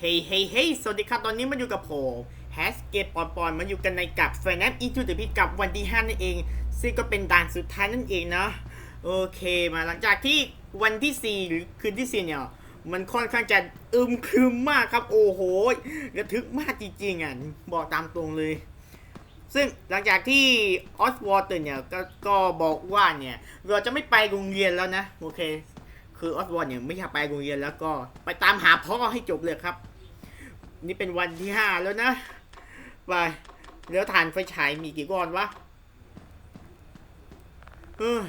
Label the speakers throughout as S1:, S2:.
S1: เฮ้ยเฮ้ยเฮ้ยสวัสดีครับ ตอนนี้มาอยู่กับผมแฮสเกตปอนปอนมาอยู่กันในกับแฟนแอปอีทูเดพิกับวันที่ 5 นั่นเอง ซึ่งก็เป็นด่านสุดท้ายนั่นเองนะ โอเค มาหลังจากที่วันที่ 4 หรือคืนที่ 4 เนี่ย มันค่อนข้างจะอึมครึมมากครับ โอ้โหระทึกมากจริงๆอะ บอกตามตรงเลย ซึ่งหลังจากที่ออสวอเตอร์เนี่ยกก็บอกว่าเนี่ย เราจะไม่ไปโรงเรียนแล้วนะ โอเค คือออสวอร์เนี่ยไม่อยากไปโรงเรียนแล้วก็ไปตามหาพ่อให้จบเลยครับ นี่เป็นวันที่ห้าแล้วนะไปแล้วฐานไฟฉายมีกี่ก้อนวะเออ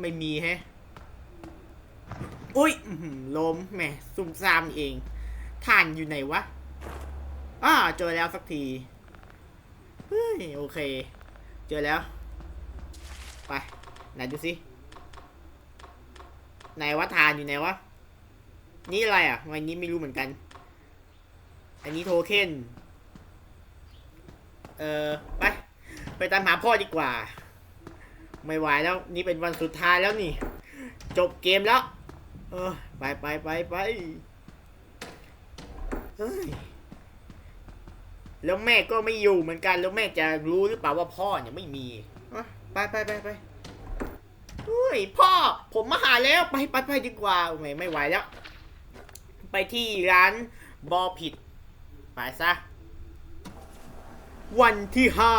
S1: ไม่มีแฮะ อุ้ยล้มแหมซุ่มซ่ามเองฐานอยู่ไหนวะอ่าเจอแล้วสักทีเฮ้ยโอเค เจอแล้ว ไปไหนดูสิไหนวะทานอยู่ไหนวะนี่อะไรอะวันนี้ไม่รู้เหมือนกัน อันนี้โทเค็นเออไป ไปตามหาพ่อดีกว่า ไม่ไหวแล้ว นี่เป็นวันสุดท้ายแล้วนี่ จบเกมแล้ว เออ ไปไปไปไปเฮ้ยแล้วแม่ก็ไม่อยู่เหมือนกัน แล้วแม่จะรู้หรือเปล่าว่าพ่อเนี่ยไม่มีไปไปไปไปเฮ้ยพ่อ ผมมาหาแล้วไปไปไปดีกว่าไม่ไม่ไหวแล้ว ไปที่ร้านบอผิด ไปซะ วันที่ห้า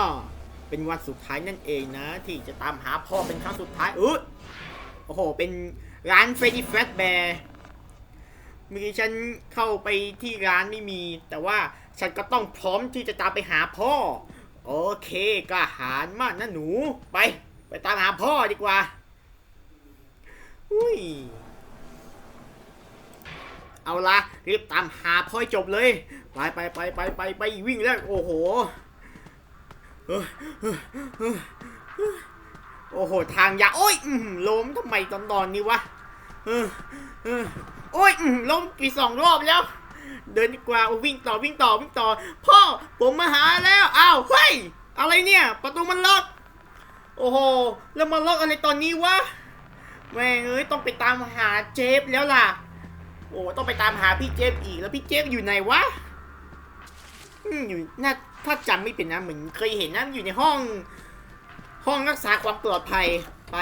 S1: เป็นวันสุดท้ายนั่นเองนะ ที่จะตามหาพ่อเป็นครั้งสุดท้ายเออโอ้โห เป็นร้านเฟรดดี้แฟตแบร์เมื่อกี้ฉันเข้าไปที่ร้านไม่มี แต่ว่าฉันก็ต้องพร้อมที่จะตามไปหาพ่อ โอเคกล้าหาญมากนะหนูไป ไปตามหาพ่อดีกว่า อุ้ย เอาละรีบตามหาพ่อให้จบเลย ไปไปไปไปไปไปวิ่งแล้วโอ้โหโอ้โห ทางยาโอ้ยล้มทำไมตอนตอนนี้วะโอ้ยล้มกี่สองรอบแล้ว เดินดีกว่าวิ่งต่อวิ่งต่อวิ่งต่อ พ่อผมมาหาแล้วอ้าวเฮ้ยอะไรเนี่ย ประตูมันล็อกโอ้โห แล้วมาล็อกอะไรตอนนี้วะแม่งเอ้ยต้องไปตามหาเจฟแล้วล่ะ โอ้ต้องไปตามหาพี่เจฟอีกแล้วพี่เจฟอยู่ไหนวะอยู่น่าถ้าจำไม่เป็นนะเหมือนเคยเห็นนะอยู่ในห้อง ห้องรักษาความปลอดภัยไป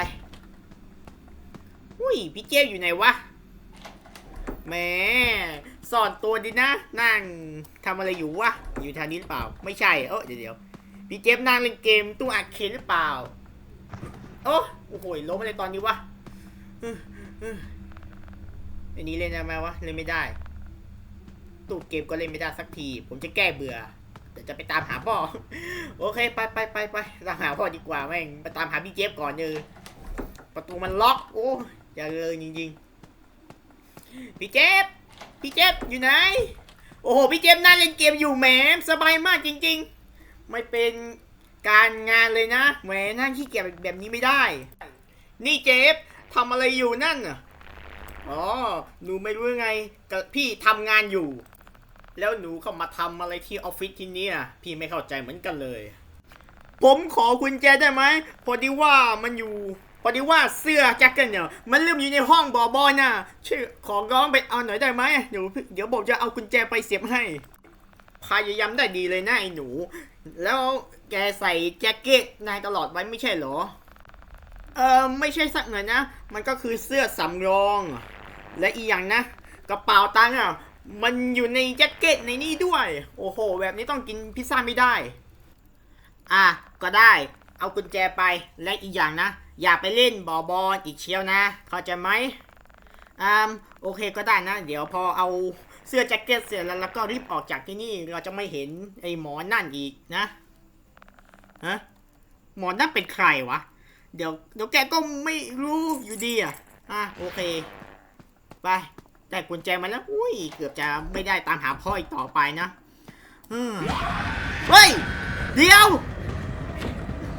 S1: อุ้ยพี่เจฟอยู่ไหนวะแหม่ซ่อนตัวดีนะ นั่งทำอะไรอยู่วะอยู่ทางนี้หรือเปล่า ไม่ใช่เออเดี๋ยวเดี๋ยวพี่เจฟนั่งเล่นเกมตู้อาร์เคดหรือเปล่าโอ้โอ้โหล้มอะไรตอนนี้วะ อันนี้เล่นได้ไหมวะ เล่นไม่ได้ ตู้เกมก็เล่นไม่ได้สักที ผมจะแก้เบื่อแต่จะไปตามหาพ่อ โอเค ไปไปไปไปตามหาพ่อดีกว่าแม่งไปตามหาพี่เจฟก่อนเนอประตูมันล็อก โอ้อย่าเลยจริงๆ พี่เจฟพี่เจฟอยู่ไหน โอ้โห พี่เจฟนั่งเล่นเกมอยู่แหมสบายมากจริง ๆ ไม่เป็นการงานเลยนะแหมนั่งขี้เกียจแบบนี้ไม่ได้ นี่เจฟทำอะไรอยู่นั่นน่ะ อ๋อ หนูไม่รู้ไงกับพี่ทำงานอยู่ แล้วหนูเข้ามาทำอะไรที่ออฟฟิศที่นี่อะพี่ไม่เข้าใจเหมือนกันเลย ผมขอกุญแจได้ไหม พอดีว่ามันอยู่ พอดีว่าเสื้อแจ็คเก็ตเนี่ย มันลืมอยู่ในห้องบอบอน่ะช่วยขอร้องไปเอาหน่อยได้ไหมเดี๋ยวเดี๋ยวบอกจะเอากุญแจไปเสียบให้ พยายามได้ดีเลยนะไอ้หนู แล้วแกใส่แจ็คเก็ตนายตลอดไว้ไม่ใช่เหรอ เออไม่ใช่สักหน่อยนะ มันก็คือเสื้อสำรอง และอีกอย่างนะ กระเป๋าตังค์อะมันอยู่ในแจ็คเก็ตในนี่ด้วย โอ้โห แบบนี้ต้องกินพิซซ่าไม่ได้ อะ ก็ได้ เอากุญแจไป และอีกอย่างนะ อย่าไปเล่นบอบอลอีกเชียวนะ เข้าใจไหมอ่าโอเคก็ได้นะ เดี๋ยวพอเอาเสื้อแจ็คเก็ตเสร็จแล้วแล้วก็รีบออกจากที่นี่ เราจะไม่เห็นไอ้หมอนั่นอีกนะ ฮะ หมอนั่นเป็นใครวะ เดี๋ยวเดี๋ยวแกก็ไม่รู้อยู่ดีอะ อะโอเค ไปได้กุญแจมาแล้วอุ้ยเกือบจะไม่ได้ตามหาพ่ออีกต่อไปนะเฮ้ยเดี๋ยว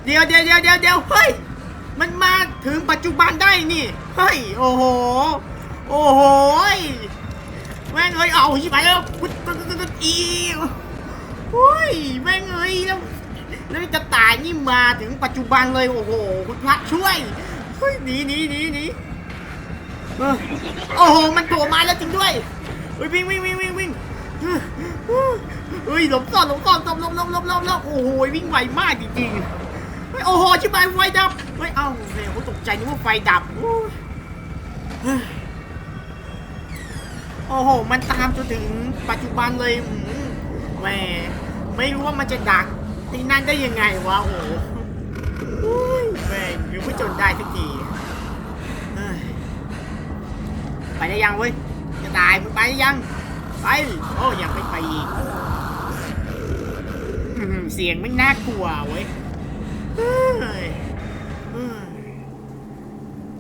S1: เดี๋ยวเดี๋ยวเดี๋ยวเดี๋ยวเดี๋ยวเฮ้ยมันมาถึงปัจจุบันได้นี่เฮ้ยโอ้โหโอ้โหยแม่งเอ้ยเอาชิบหายแล้วกุดกุดกุดอีเฮ้ยแม่งเอ้ยแล้วแล้วจะตายนี่มาถึงปัจจุบันเลยโอ้โหคุณพระช่วยเฮ้ยหนีหนีหนีหนี โอ้โห มันโผล่มาแล้วจริงด้วยเฮ้ยวิ่งวิ่งวิ่งวิ่งวิ่งเฮ้ยหลบซ่อนหลบซ่อนหลบหลบหลบหลบหลบลบโอ้โห วิ่งไวมากจริงๆโอ้โห ชิบหายไฟดับเฮ้ยเอ้าแม่ผมตกใจนึกว่าไฟดับโอ้โอ้โห มันตามจนถึงปัจจุบันเลยแหม่ไม่รู้ว่ามันจะดักที่นั่นได้ยังไงวะโอ้โหอุ้ยแม่งยังไม่จนได้สักทีเฮ้ย ไปได้ยังเว้ย จะตายมึงไปได้ยัง ไป โอ้ยังไม่ไปอีกเสียงไม่น่ากลัวเว้ย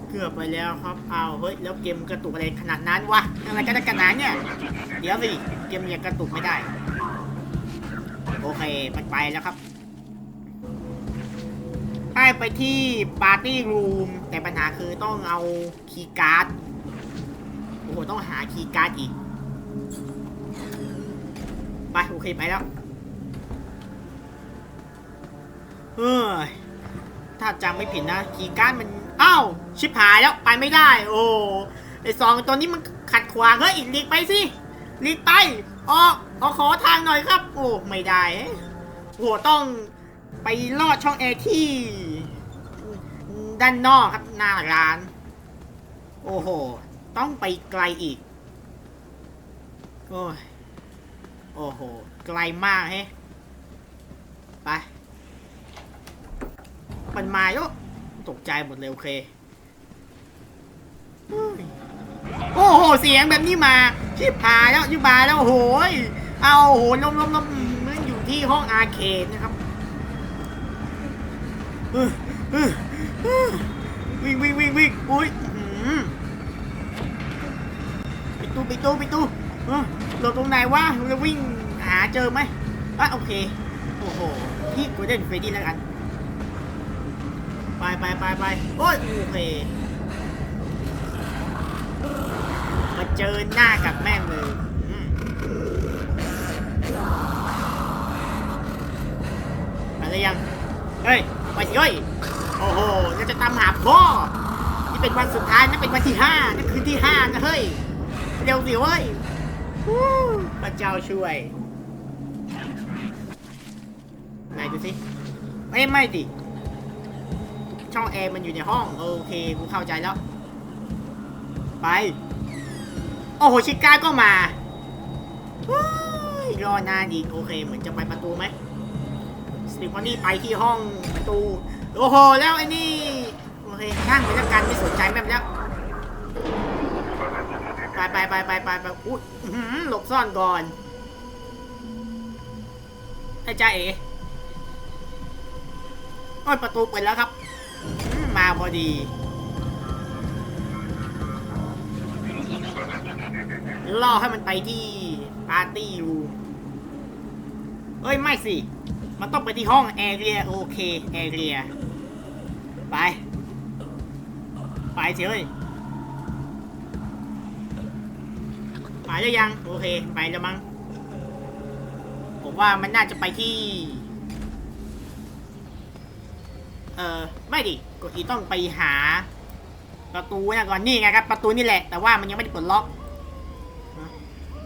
S1: เกือบไปแล้วครับ เอาเฮ้ย แล้วเกมกระตุกอะไรขนาดนั้นวะ อะไรกันนักกันหนาเนี่ย เดี๋ยวสิ เกมยังกระตุกไม่ได้ โอเค มันไปแล้วครับให้ไปที่ปาร์ตี้รูมแต่ปัญหาคือต้องเอาคีย์การ์ด โอ้โหต้องหาคีย์การ์ดอีก ไป โอเค ไปแล้วเฮ้ยถ้าจำไม่ผิดนะ คีย์การ์ดมันอ้าวชิบหายแล้วไปไม่ได้ โอ้ไอสองตัวนี้มันขัดขวางเฮ้ยอีกลีกไปสิลีกไปออกออกขอทางหน่อยครับ โอ้ไม่ได้โอ้ต้องไปลอดช่องแอร์ที่ ด้านนอกครับหน้าร้าน โอ้โห ต้องไปไกลอีก โอ้ย โอ้โห ไกลมากเฮ้ไป มันมาแล้วตกใจหมดเลยโอเค โอ้โห เสียงแบบนี้มา ชิบหายแล้วชิบหายแล้วโอ้โหยเอาโอ้โหล้มล้มล้มมันอยู่ที่ห้องอาร์เคดนะครับเฮ้ยเฮ้ยเฮ้ยวิ่งวิ่งวิ่งวิ่งอุ้ย ตู้ปิดตู้ปิดตู้เออหลบตรงไหนวะเราจะวิ่งหาเจอไหมอะโอเค โอ้โหพี่กูเล่นเฟรดี้แล้วกัน ไปไปไปไปโอ้ยโอเคมาเจอหน้ากับแม่งเลยอืมไปแล้วยัง เฮ้ยไปสิเฮ้ย โอ้โหเราจะตามหาพ่อ นี่เป็นวันสุดท้ายนั่เป็นวันที่ห้านั่คืนที่ห้านะเฮ้ย เร็วสิเว้ยพระเจ้าช่วยไหนดูสิไม่ไม่ดิช่องแอร์มันอยู่ในห้องโอเคกูเข้าใจแล้ว ไป โอ้โหชิก้าก็มารอนานอีกโอเค เหมือนจะไปประตูไหมสติฟานี่ไปที่ห้องประตู โอ้โห แล้วไอ้นี่ โอเคช่างไปแล้วกันไม่สนใจแม่แล้ว ไปไปไปไปไปไปอุ้ยอื้อหือหลบซ่อนก่อนไอ้จ้าเอ๋โอ้ยประตูเปิดแล้วครับ มาพอดี ล่อให้มันไปที่ปาร์ตี้รูมเอ้ย ไม่สิ มันต้องไปที่ห้องแอเรียโอเคแอเรีย ไป ไปเฮ้ย ไปแล้วยัง โอเค ไปแล้วมั้ง ผมว่ามันน่าจะไปที่ เออไม่ดิกดอีต้องไปหา ประตูนะก่อนนี่ไงครับ ประตูนี่แหละ แต่ว่ามันยังไม่ได้ปลดล็อก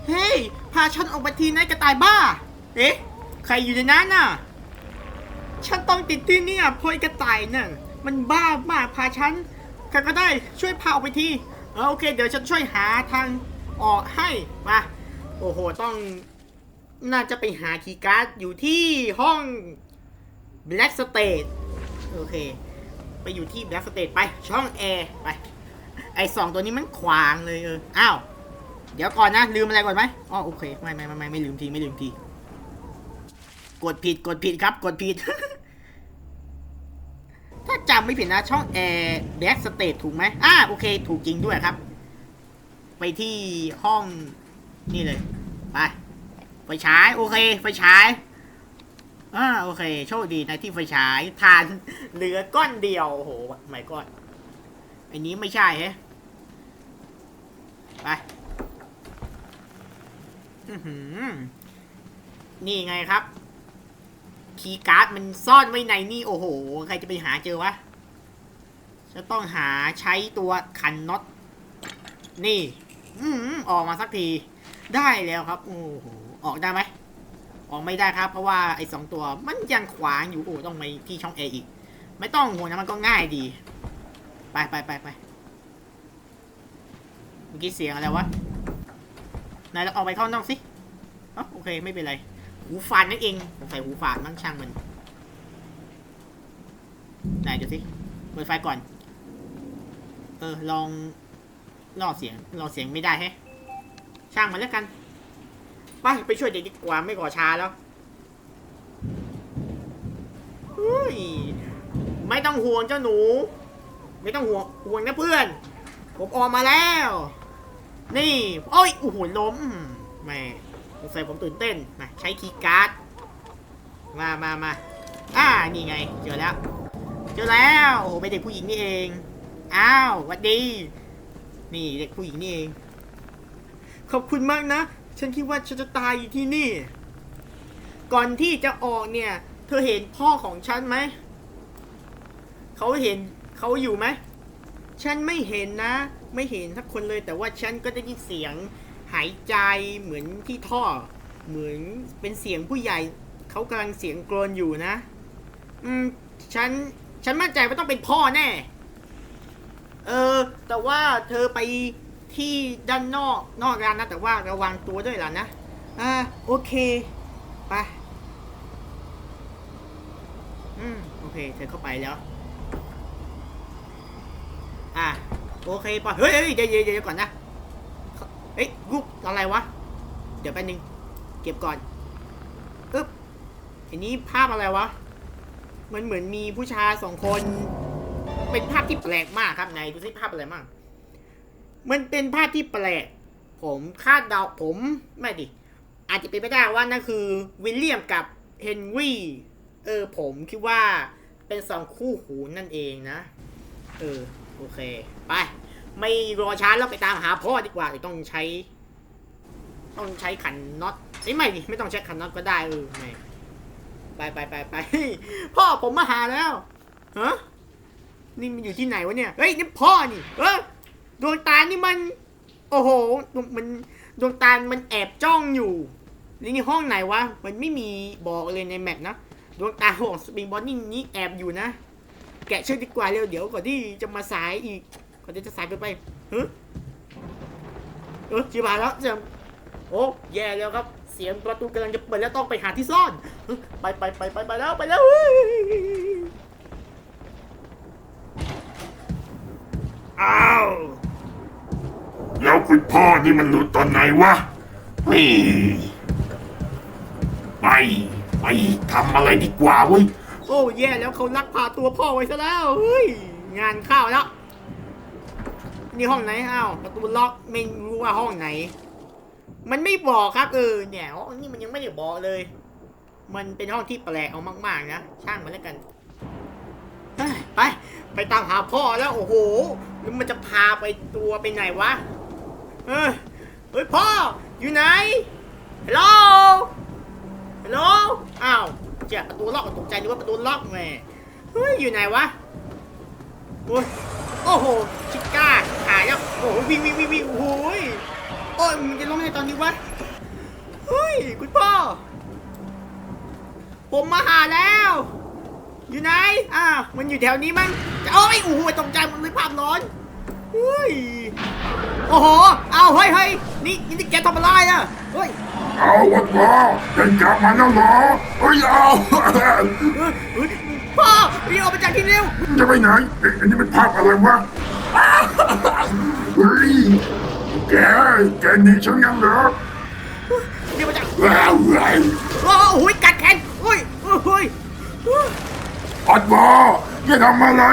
S1: เฮ้ย พาฉันออกไปทีนายกระต่ายบ้า เอ๊ะ ใครอยู่ในนั้นน่ะ ฉันต้องติดที่นี่ยเพราะไอ้กระต่ายน่ะ มันบ้ามากพาฉันใครก็ได้ช่วยพาออกไปทีเออโอเค เดี๋ยวฉันช่วยหาทาง ออกให้มาโอ้โห ต้องน่าจะไปหาคีย์การ์ดอยู่ที่ห้อง Black State โอเค ไปอยู่ที่ Black State ไปช่องแอร์ไป ไอสองตัวนี้มันขวางเลยเอออ้าวเดี๋ยวก่อนนะ ลืมอะไรก่อนไหมอ๋อโอเค ไม่ไม่ไม่ไม่ไม่ลืมทีไม่ลืมที กดผิดกดผิดครับ กดผิด ถ้าจำไม่ผิดนะช่องแอร์แบ็กสเตทถูกไหมอ่าโอเค ถูกจริงด้วยครับ ไปที่ห้องนี่เลย ไป ไฟฉาย โอเค ไฟฉายอ่าโอเค โชคดีนะที่ไฟฉายทานเหลือก้อนเดียวโอ้โหไม่ก้อนอันนี้ไม่ใช่เฮ้ไปนี่ไงครับ คีย์การ์ดมันซ่อนไว้ในนี่โอ้โห ใครจะไปหาเจอวะ จะต้องหาใช้ตัวคันน็อต นี่ อืมออกมาสักทีได้แล้วครับโอ้โหออกได้ไหมออกไม่ได้ครับ เพราะว่าไอ้สองตัวมันยังขวางอยู่โอ้ต้องไปที่ช่อง A อีก ไม่ต้องห่วงนะมันก็ง่ายดี ไปไปไปไปเมื่อกี้เสียงอะไรวะนายเราออกไปเข้านอกสิอ๋อโอเคไม่เป็นไร หูฟานนั่นเองใส่หูฟานมั่งช่างมันไหนดูสิเปิดไฟก่อน เออลอง ล่อเสียงล่อเสียงไม่ได้แฮะ ช่างมันแล้วกัน ไปไปช่วยเด็กดีกว่าไม่ก่อช้าแล้วเฮ้ยไม่ต้องห่วงเจ้าหนู ไม่ต้องห่วงห่วงนะเพื่อน ผมออกมาแล้ว นี่โอ้ยโอ้โหล้มแม่สงสัยผมตื่นเต้นมาใช้คีย์การ์ดมามามาอ่านี่ไง เจอแล้ว เจอแล้วโอ้โหเป็นเด็กผู้หญิงนี่เอง อ้าวหวัดดี นี่เด็กผู้หญิงนี่เอง ขอบคุณมากนะ ฉันคิดว่าฉันจะตายอยู่ที่นี่ ก่อนที่จะออกเนี่ย เธอเห็นพ่อของฉันไหม เขาเห็นเขาอยู่ไหม ฉันไม่เห็นนะ ไม่เห็นสักคนเลย แต่ว่าฉันก็ได้ยินเสียงหายใจเหมือนที่ท่อ เหมือนเป็นเสียงผู้ใหญ่ เขากำลังเสียงกรนอยู่นะ อืม ฉัน ฉันมั่นใจว่าต้องเป็นพ่อแน่ เออ แต่ว่าเธอไปที่ด้านนอกนอกร้านนะ แต่ว่าระวังตัวด้วยล่ะนะ อ่า โอเค ไป อืม โอเค เธอเข้าไปแล้ว อะโอเคปะเฮ้ยเฮ้ยเดี๋ยวเดี๋ยวเดี๋ยวก่อนนะ เฮ้ยรูปอะไรวะ เดี๋ยวแป๊บนึง เก็บก่อนอึ๊บอันนี้ภาพอะไรวะ มันเหมือนมีผู้ชายสองคน เป็นภาพที่แปลกมากครับไหนดูสิภาพอะไรมั่งมันเป็นภาพที่แปลก ผมคาดเดาผมไม่ดิ อาจจะเป็นไปได้ว่านั่นคือวิลเลียมกับเฮนรี่เออผมคิดว่าเป็นสองคู่หูนั่นเองนะ เออ โอเค ไป ไม่รอช้าแล้วไปตามหาพ่อดีกว่าเดี๋ยวต้องใช้ ต้องใช้ขันน็อตเอ้ไม่ดิไม่ต้องใช้ขันน็อตก็ได้เออไม่ไปไปไปไปพ่อผมมาหาแล้วฮะ นี่มันอยู่ที่ไหนวะเนี่ย เฮ้ยนี่พ่อนี่ เออดวงตานี่มัน โอ้โห มันดวงตา มันแอบจ้องอยู่ นี่นี่ห้องไหนวะ มันไม่มีบอกเลยในแมปนะ ดวงตาของสปริงบอลนี่นี่แอบอยู่นะ แกะเชือกดีกว่าเร็วเดี๋ยวก่อนที่จะมาสายอีก ก่อนที่จะสายไปไปเฮ้ยเออจีบาแล้วจะโอ้แย่แล้วครับ เสียงประตูกำลังจะเปิดแล้วต้องไปหาที่ซ่อน ไปไปไปไปไปแล้วไปแล้วเฮ้ย อ้าว
S2: แล้วคุณพ่อนี่มันหลุดตอนไหนวะนี่ไปไปทำอะไรดีกว่าเว้ย
S1: โอ้แย่แล้วเขาลักพาตัวพ่อไว้ซะแล้วเฮ้ยงานเข้าวแล้ว นี่ห้องไหนอ้าวประตูล็อกไม่รู้ว่าห้องไหน มันไม่บอกครับเออเนี่ยห้องนี่มันยังไม่ได้บอกเลย มันเป็นห้องที่แปลกเอามาก ๆ นะช่างมันแล้วกันไปไปตามหาพ่อแล้วโอ้โห แล้วมันจะพาไปตัวไปไหนวะ เออเฮ้ยพ่อ อยู่ไหน ฮัลโหล ฮัลโหล อ้าวเจ๊ประตูล็อกตกใจนึกว่าประตูล็อกแม่เฮ้ย อยู่ไหนวะ โอ้ยโอ้โห ชิก้าหายแล้วโอ้โหวิ่งวิ่งวิ่งวิ่งโอ้โหยโอ้ยมันจะล้มในตอนนี้วะ เฮ้ย คุณพ่อ ผมมาหาแล้ว อยู่ไหนอ้าวมันอยู่แถวนี้มั้งโอ้ยโอ้โหตกใจมันเลยภาพร้อน เฮ้ย โอ้โห เอาเฮ้ยเฮ้ยนี่นี่แกทำอะไรอะเฮ้ย
S2: เอาวันวะเป็นกลับมาแล้วเหรอเฮ้ยเอา
S1: เฮ้ยเฮ้ยพ่อรีบออกมาจากที่นี่เร็ว
S2: จะไปไหนเอ๊ะอันนี้เป็นภาพอะไรวะเฮ้ยแกแกหนีฉันยังเหรอ
S1: รีบออกมาจาก
S2: ว้าวเฮ้ย
S1: โอ้โหกัดแขนเฮ้ยเฮ้ยเฮ้ย
S2: อัดวะแกทำอะไร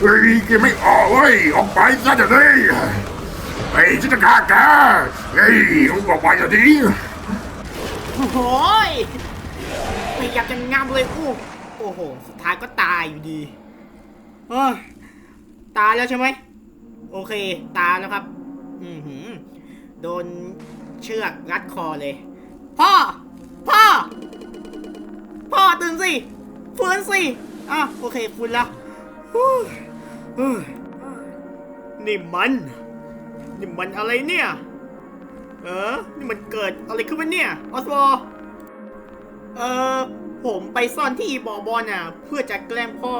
S2: เฮ้ยแกไม่ออกเว้ยออกไปซะเดี๋ยวนี้เฮ้ยฉันจะฆ่าแกเฮ้ยออกไปเดี๋ยวนี้
S1: โอ้โหยพยายามจะงามเลยโอ้โอ้โห สุดท้ายก็ตายอยู่ดีเอ้ยตายแล้วใช่ไหม โอเค ตายแล้วครับ อือหือ โดนเชือกรัดคอเลย พ่อ พ่อ พ่อตื่นสิฟื้นสิอะโอเคฟื้นแล้ว นี่มัน นี่มันอะไรเนี่ย เออ นี่มันเกิดอะไรขึ้นวะเนี่ยออสวอเออผมไปซ่อนที่บอบอลน่ะ เพื่อจะแกล้งพ่อ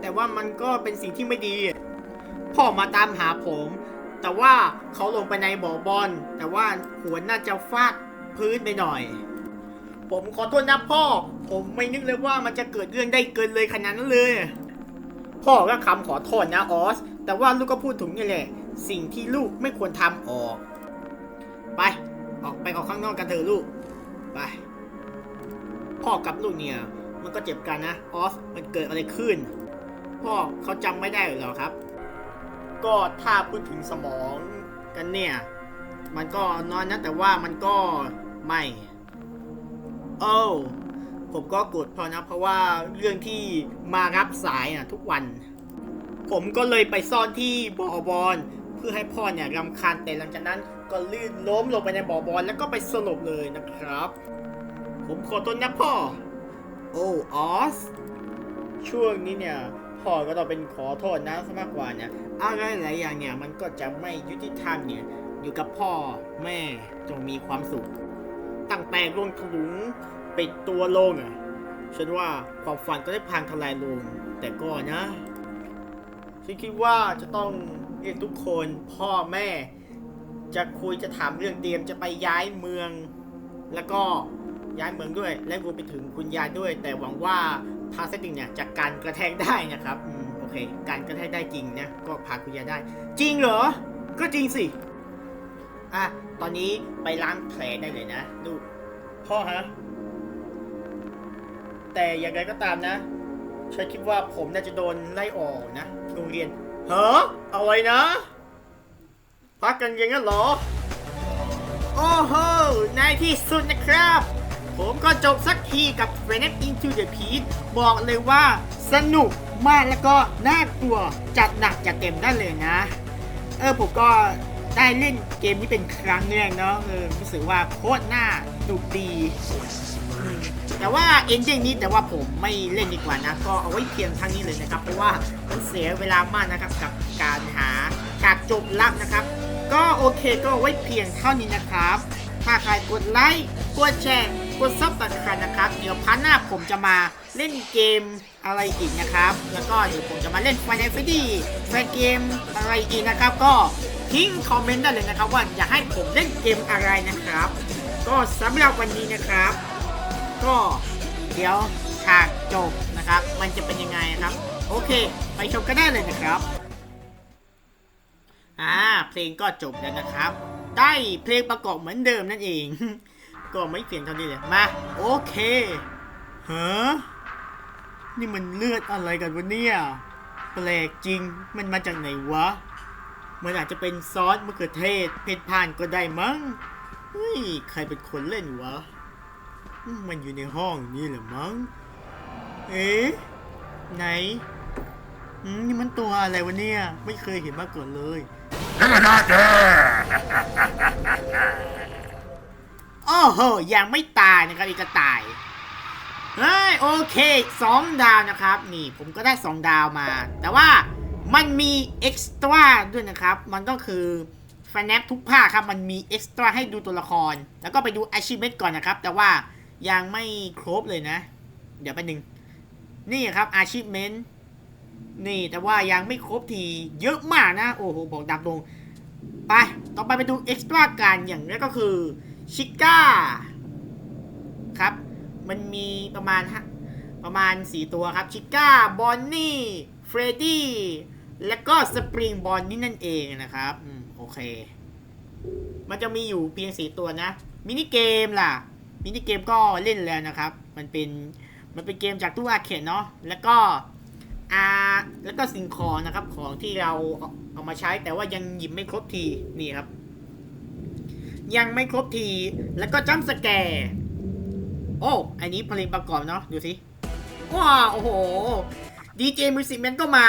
S1: แต่ว่ามันก็เป็นสิ่งที่ไม่ดี พ่อมาตามหาผม แต่ว่าเขาลงไปในบ่อบอล แต่ว่าหัวน่าจะฟาดพื้นไปหน่อย ผมขอโทษนะพ่อ ผมไม่นึกเลยว่ามันจะเกิดเรื่องได้เกินเลยขนาดนั้นเลย พ่อก็คำขอโทษนะออส แต่ว่าลูกก็พูดถึงนี่แหละ สิ่งที่ลูกไม่ควรทำออก ไป ออกไปออกข้างนอกกันเถอะลูก ไป พ่อกับลูกเนี่ย มันก็เจ็บกันนะออส มันเกิดอะไรขึ้น พ่อเขาจำไม่ได้หรอครับ ก็ถ้าพูดถึงสมองกันเนี่ย มันก็น้อยนะแต่ว่ามันก็ไม่ โอ้ ผมก็โกรธพอนะ เพราะว่าเรื่องที่มารับสายอะทุกวัน ผมก็เลยไปซ่อนที่บ่อบอลเพื่อให้พ่อเนี่ยรำคาญแต่หลังจากนั้นก็ลื่นล้มลงไปในบ่อบอลแล้วก็ไปสลบเลยนะครับ ผมขอโทษนะพ่อ โอ้ออส ช่วงนี้เนี่ยพ่อก็ต้องเป็นขอโทษนะซะมากกว่าเนี่ยอะไรหลายอย่างเนี่ยมันก็จะไม่ยุติธรรมเนี่ยอยู่กับพ่อแม่จงมีความสุข ตั้งแต่ลงถลุง ปิดตัวลงอะฉันว่าความฝันก็ได้พังทลายลง แต่ก็นะ ฉันคิดว่าจะต้องเรียกทุกคนพ่อแม่ จะคุยจะถามเรื่องเตรียมจะไปย้ายเมือง แล้วก็ย้ายเมืองด้วย และรวมไปถึงคุณยายด้วย แต่หวังว่าพาเซติงเนี่ยจากการกระแทกได้นะครับอโอเค การกระแทกได้จริงนะก็พาคุณยายได้ จริงเหรอ ก็จริงสิอะตอนนี้ไปล้างแผลได้เลยนะ ดู พ่อฮะ แต่อย่างไรก็ตามนะ ฉันคิดว่าผมน่าจะโดนไล่ออกนะโรงเรียนเฮะออะไรนะ พักกันยังงั้นเหรอ โอ้โหในที่สุดนะครับ ผมก็จบสักทีกับ f r e n e t Into the Peak บอกเลยว่าสนุกมากแล้วก็น่ากลัวจัดหนักจัดเต็มได้เลยนะ เออผมก็ได้เล่นเกมนี้เป็นครั้งแรกเนาะเออรู้สึกว่าโคตรน่าดุดี แต่ว่าเอนดิ้งนี้แต่ว่าผมไม่เล่นดีกว่านะ ก็เอาไว้เพียงเท่านี้เลยนะครับ เพราะว่ามันเสียเวลามากนะครับกับการหาฉากจบลับนะครับ ก็โอเคก็เอาไว้เพียงเท่านี้นะครับ ถ้าใครกดไลค์กดแชร์กดซับสไครต์นะครับ เดี๋ยวพันหน้าผมจะมาเล่นเกมอะไรอีกนะครับ แล้วก็เดี๋ยวผมจะมาเล่นไฟในฟดี้แฟนเกมอะไรอีกนะครับ ก็ทิ้งคอมเมนต์ได้เลยนะครับว่าอยากให้ผมเล่นเกมอะไรนะครับ ก็สำหรับวันนี้นะครับ ก็เดี๋ยวฉากจบนะครับ มันจะเป็นยังไงครับ โอเค ไปชมกันได้เลยนะครับอ่าเพลงก็จบแล้วนะครับ ได้เพลงประกอบเหมือนเดิมนั่นเอง ก็ไม่เปลี่ยนเท่านี้เลยมาโอเคฮะนี่มันเลือดอะไรกันวะเนี่ยแปลกจริงมันมาจากไหนวะ มันอาจจะเป็นซอสมะเขือเทศ เผ็ดผ่านก็ได้มั้งเฮ้ยใครเป็นคนเล่นวะ มันอยู่ในห้องนี่แหละมั้ง เอ๊ะ ไหนอืมนี่มันตัวอะไรวะเนี่ย ไม่เคยเห็นมาก่อนเลย
S2: นั่นแหละนะแก
S1: โอ้โห ยังไม่ตายนะครับอีกกระต่าย เฮ้ย โอเคสองดาวนะครับ นี่ผมก็ได้สองดาวมา แต่ว่ามันมีเอ็กซ์ตร้าด้วยนะครับ มันก็คือแฟนแนปทุกภาคครับ มันมีเอ็กซ์ตร้าให้ดูตัวละคร แล้วก็ไปดูอาชีพเม t ก่อนนะครับ แต่ว่า ยังไม่ครบเลยนะ เดี๋ยวไปหนึ่งนี่ครับอาชีพเมนนี่แต่ว่ายังไม่ครบทีเยอะมากนะ โอ้โห บอกดับลง ไปต่อไปไปดูเอ็กซ์ตร้ากันอย่างแรกก็คือชิก้าครับ มันมีประมาณประมาณ 4 ตัวครับชิก้าบอนนี่เฟรดดี้และก็สปริงบอนนี่นั่นเองนะครับ อืม โอเค มันจะมีอยู่เพียง 4 ตัวนะ มินิเกมล่ะ มินิเกมก็เล่นแล้วนะครับ มันเป็นมันเป็นเกมจากตู้อาเคดเนาะแล้วก็อาแล้วก็สิ่งของนะครับของที่เราเอามาใช้แต่ว่ายังหยิบไม่ครบทีนี่ครับ ยังไม่ครบทีแล้วก็จัมสแกร์โอ้อันนี้เพลงประกอบเนาะดูสิว้าโอ้โหดีเจมิวสิกแมนก็มา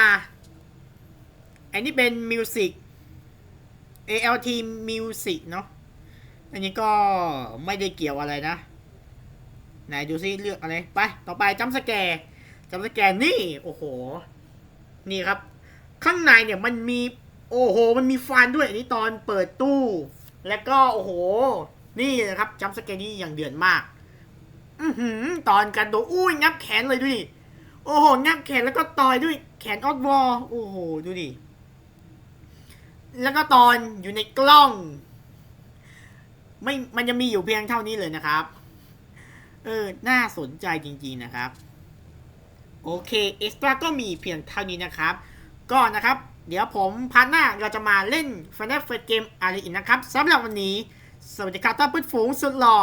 S1: อันนี้เป็นมิวสิก ALT Music เนาะ อันนี้ก็ไม่ได้เกี่ยวอะไรนะ ไหนดูซิเลือกอะไร ไป ต่อไปจัมสแกร์จัมสแกร์นี่ โอ้โห นี่ครับ ข้างในเนี่ยมันมี โอ้โห มันมีฟันด้วย อันนี้ตอนเปิดตู้ แล้วก็โอ้โห นี่นะครับจัมสเกร์นี้อย่างเดือดมาก อือหือ ตอนกันโดดอุ้ยงับแขนเลยดูดิ โอ้โห งับแขนแล้วก็ต่อยด้วยแขนออดวอลโอ้โห ดูดิ แล้วก็ตอนอยู่ในกล้อง ไม่มันจะมีอยู่เพียงเท่านี้เลยนะครับ เออ น่าสนใจจริงๆนะครับ โอเคเอ็กซ์ตร้าก็มีเพียงเท่านี้นะครับ ก็นะครับ เดี๋ยวผมพาร์ทหน้าเราจะมาเล่น Final Fight Game อะไรอีกนะครับสำหรับวันนี้ สวัสดีครับท่านผู้ฝูงสุดหล่อ